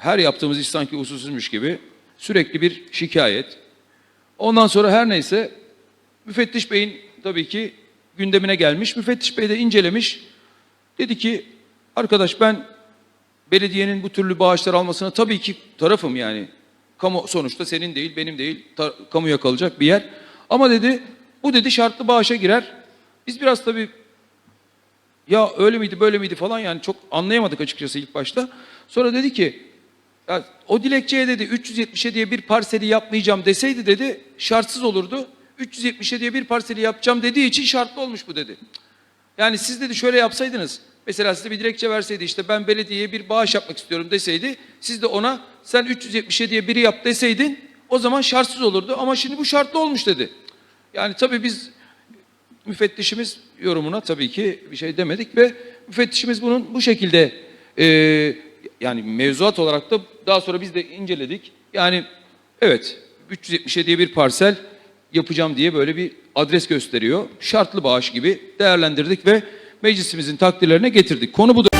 her yaptığımız iş sanki usulsüzmüş gibi sürekli bir şikayet. Ondan sonra her neyse müfettiş beyin tabii ki gündemine gelmiş. Müfettiş bey de incelemiş. Dedi ki arkadaş ben belediyenin bu türlü bağışlar almasına tabii ki tarafım yani. Kamu sonuçta senin değil, benim değil, kamuya kalacak bir yer. Ama dedi bu dedi şartlı bağışa girer. Biz biraz tabii ya öyle miydi böyle miydi falan yani çok anlayamadık açıkçası ilk başta. Sonra dedi ki ya, o dilekçeye dedi 370'e diye bir parseli yapmayacağım deseydi dedi şartsız olurdu. 370'e diye bir parseli yapacağım dediği için şartlı olmuş bu dedi. Yani siz dedi şöyle yapsaydınız. Mesela size bir dilekçe verseydi işte ben belediyeye bir bağış yapmak istiyorum deseydi. Siz de ona sen 370'e diye biri yap deseydin o zaman şartsız olurdu. Ama şimdi bu şartlı olmuş dedi. Yani tabii biz müfettişimiz yorumuna tabii ki bir şey demedik ve müfettişimiz bunun bu şekilde e, yani mevzuat olarak da daha sonra biz de inceledik. Yani evet 370'e diye bir parsel yapacağım diye böyle bir adres gösteriyor. Şartlı bağış gibi değerlendirdik ve meclisimizin takdirlerine getirdik. Konu bu.